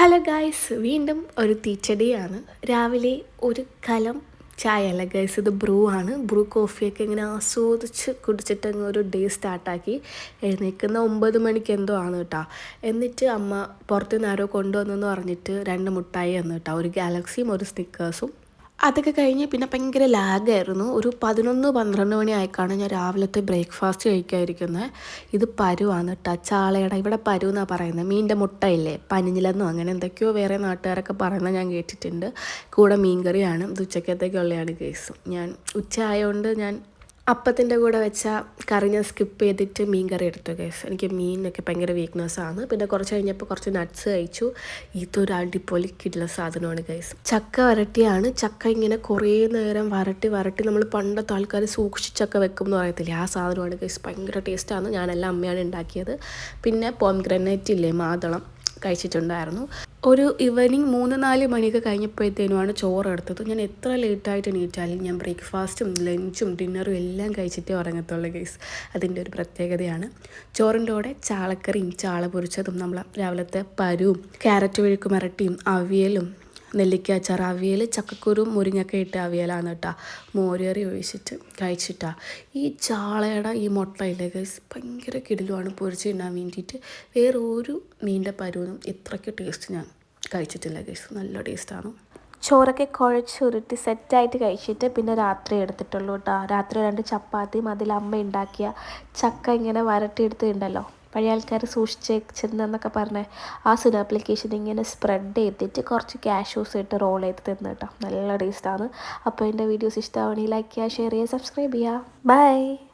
Hello guys വീണ്ടും ഒരു തീച്ചടിയാണ് രാവിലെ ഒരു കലം ചായ അല്ല ഗൈസ് ഇത് ബ്രൂ ആണ്. ബ്രൂ കോഫിയൊക്കെ ഇങ്ങനെ ആസ്വദിച്ച് കുടിച്ചിട്ട് അങ്ങ് ഒരു ഡേ സ്റ്റാർട്ടാക്കി എഴുന്നേൽക്കുന്ന ഒമ്പത് മണിക്ക് എന്തോ ആണ് കേട്ടോ എന്നിട്ട് അമ്മ പുറത്തുനിന്ന് ആരോ കൊണ്ടുവന്നെന്ന് പറഞ്ഞിട്ട് രണ്ട് മുട്ടായി എന്ന് കേട്ടോ ഒരു ഗാലക്സിയും ഒരു സ്നിക്കേഴ്സും അതൊക്കെ കഴിഞ്ഞ് പിന്നെ ഭയങ്കര ലാഗായിരുന്നു. ഒരു പതിനൊന്ന് പന്ത്രണ്ട് മണി ആയിക്കാണ് ഞാൻ രാവിലത്തെ ബ്രേക്ക്ഫാസ്റ്റ് കഴിക്കാതിരിക്കുന്നത്. ഇത് പരുവാണ് കേട്ടോ ചാളയുടെ. ഇവിടെ പരു എന്നാണ് പറയുന്നത്. മീന്റെ മുട്ടയില്ലേ? പനിഞ്ഞിലെന്നോ അങ്ങനെ എന്തൊക്കെയോ വേറെ നാട്ടുകാരൊക്കെ പറയുന്നത് ഞാൻ കേട്ടിട്ടുണ്ട്. കൂടെ മീൻകറിയാണ്. ഇത് ഉച്ചക്കത്തേക്കുള്ളതാണ് കേസ് ഞാൻ ഉച്ച ആയതുകൊണ്ട് ഞാൻ അപ്പത്തിന്റെ കൂടെ വെച്ച കറി ഞാൻ സ്കിപ്പ് ചെയ്തിട്ട് മീൻ കറി എടുത്തു കേസ് എനിക്ക് മീനൊക്കെ ഭയങ്കര വീക്ക്നെസ്സാണ് പിന്നെ കുറച്ച് കഴിഞ്ഞപ്പോൾ കുറച്ച് നട്ട്സ് കഴിച്ചു. ഇതൊരു അടിപൊളി കിട്ടുന്ന സാധനമാണ് കേസ് ചക്ക വരട്ടിയാണ്. ചക്ക ഇങ്ങനെ കുറേ നേരം വരട്ടി വരട്ടി നമ്മൾ പണ്ടത്തെ ആൾക്കാർ സൂക്ഷിച്ചൊക്കെ വെക്കും എന്ന് പറയത്തില്ലേ? ആ സാധനമാണ് കേസ് ഭയങ്കര ടേസ്റ്റാണ് ഞാനെല്ലാം അമ്മയാണ് ഉണ്ടാക്കിയത്. പിന്നെ പോം ഗ്രനൈറ്റ് ഇല്ലേ? മാതളം കഴിച്ചിട്ടുണ്ടായിരുന്നു. ഒരു ഈവനിങ് മൂന്ന് നാല് മണിയൊക്കെ കഴിഞ്ഞപ്പോഴത്തേനുമാണ് ചോറ് എടുത്തത് ഞാൻ എത്ര ലേറ്റായിട്ട് എണീറ്റാലും ഞാൻ ബ്രേക്ക്ഫാസ്റ്റും ലഞ്ചും ഡിന്നറും എല്ലാം കഴിച്ചിട്ടേ ഉറങ്ങത്തുള്ളൂ ഗൈസ് അതിന്റെ ഒരു പ്രത്യേകതയാണ്. ചോറിന്റെ കൂടെ ചാളക്കറിയും ചാള പൊരിച്ചതും നമ്മൾ രാവിലത്തെ പരുവും ക്യാരറ്റ് വഴുക്കുമരട്ടിയും അവിയലും നെല്ലിക്ക അച്ചാർ അവിയൽ ചക്കക്കുരു മുരിങ്ങൊക്കെ ഇട്ട് അവിയലാണ് കേട്ടോ മോരേറി ഒഴിച്ചിട്ട് കഴിച്ചിട്ടാ. ഈ ചാളയുടെ ഈ മുട്ടയില്ലേ ഗൈസ് ഭയങ്കര കിടിലുമാണ് പൊരിച്ച് തിന്നാൻ വേണ്ടിയിട്ട്. വേറെ ഒരു മീനിന്റെ പരുവനും ഇത്രയ്ക്ക് ടേസ്റ്റ് ഞാൻ കഴിച്ചിട്ടില്ല ഗൈസ് നല്ല ടേസ്റ്റാണ് ചോറൊക്കെ കുഴച്ച് ഉരുട്ടി സെറ്റായിട്ട് കഴിച്ചിട്ട് പിന്നെ രാത്രി എടുത്തിട്ടുള്ളൂ കേട്ടോ രാത്രി രണ്ട് ചപ്പാത്തിയും അതിൽ അമ്മ ഉണ്ടാക്കിയ ചക്ക ഇങ്ങനെ വരട്ടിയെടുത്തിട്ടുണ്ടല്ലോ. പഴയ ആൾക്കാർ സൂക്ഷിച്ച് വെച്ചിരുന്നെന്നൊക്കെ പറഞ്ഞ ആ സുന ആപ്ലിക്കേഷൻ ഇങ്ങനെ സ്പ്രെഡ് ചെയ്തിട്ട് കുറച്ച് ക്യാഷ്യൂസ് ഇട്ട് റോൾ ചെയ്ത് തന്നു കേട്ടോ നല്ല ടേസ്റ്റാണ് അപ്പോൾ എന്റെ വീഡിയോസ് ഇഷ്ടമാവണമെങ്കിൽ ലൈക്ക് ചെയ്യുക ഷെയർ ചെയ്യുക സബ്സ്ക്രൈബ് ചെയ്യുക. ബൈ